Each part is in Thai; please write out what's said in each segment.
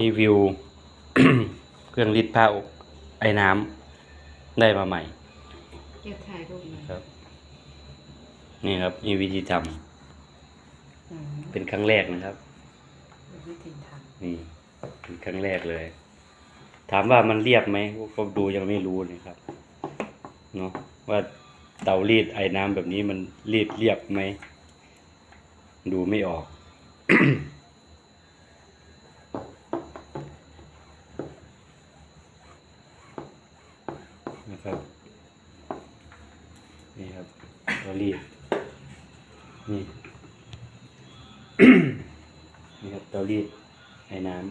รีวิว เครื่องรีดผ้าอบไอ้น้ำได้มาใหม่เก็บถ่ายรูปหน่อยครับ นี่ครับมีวิธีทอืมำเป็นครั้งแรกนะครับดูวิธีทนี่เป็นครั้งแรกเลย ถามว่ามันเรียบไหมก็ดูยังไม่รู้นะครับเนาะว่าเตารีดไอ้น้ำแบบนี้มันรีดเรียบไหม ดูไม่ออก ครับ นี่ครับเตารีดนี่ นี่ครับเตารีดไอ้น้ำ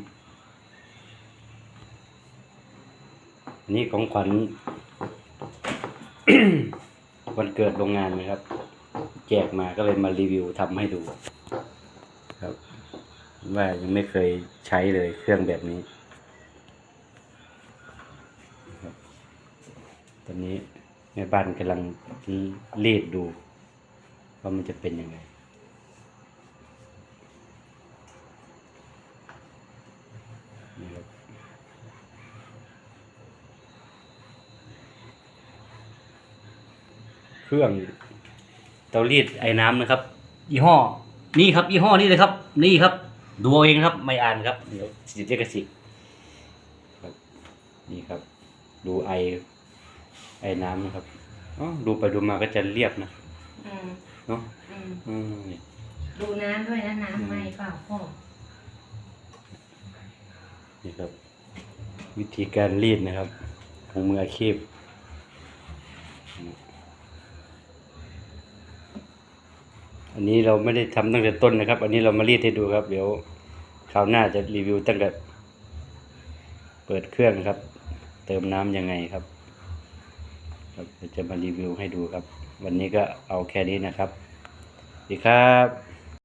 อันนี้ของขวัญวันเกิดโรงงานนะครับ แจกมาก็เลยมารีวิวทำให้ดู ครับ ว่ายังไม่เคยใช้เลยเครื่องแบบนี้ครับต อนนี้แม่บ้านกำลังรีดดู ว่ามันจะเป็นยังไงเครื่องเตารีดไอ้น้ำนะครับยี่ห้อ นี่ครับยี่ห้อนี้เลยครับ นี่ครับ ดูเอาเองครับ ไม่อ่านครับเดี๋ยวสิทธิกสิทธิ์ครับนี่ครับ ดูไอ ไอน้ำนะครับอ๋อดูไปดูมาก็จะเรียบนะำอืมเนาะอืมอืมนี่ดูน้ำด้วยนะน้ำไหมเปล่าพ่อนี่ครับ วิธีการรีดนะครับของมืออาชีพอันนี้เราไม่ได้ทำตั้งแต่ต้นนะครับ อันนี้เรามารีดให้ดูครับ เดี๋ยวคราวหน้าจะรีวิวตั้งแต่เปิดเครื่องครับ เติมน้ำยังไงครับ ครับจะมารีวิวให้ดูครับ วันนี้ก็เอาแค่นี้นะครับสวัสดีครับ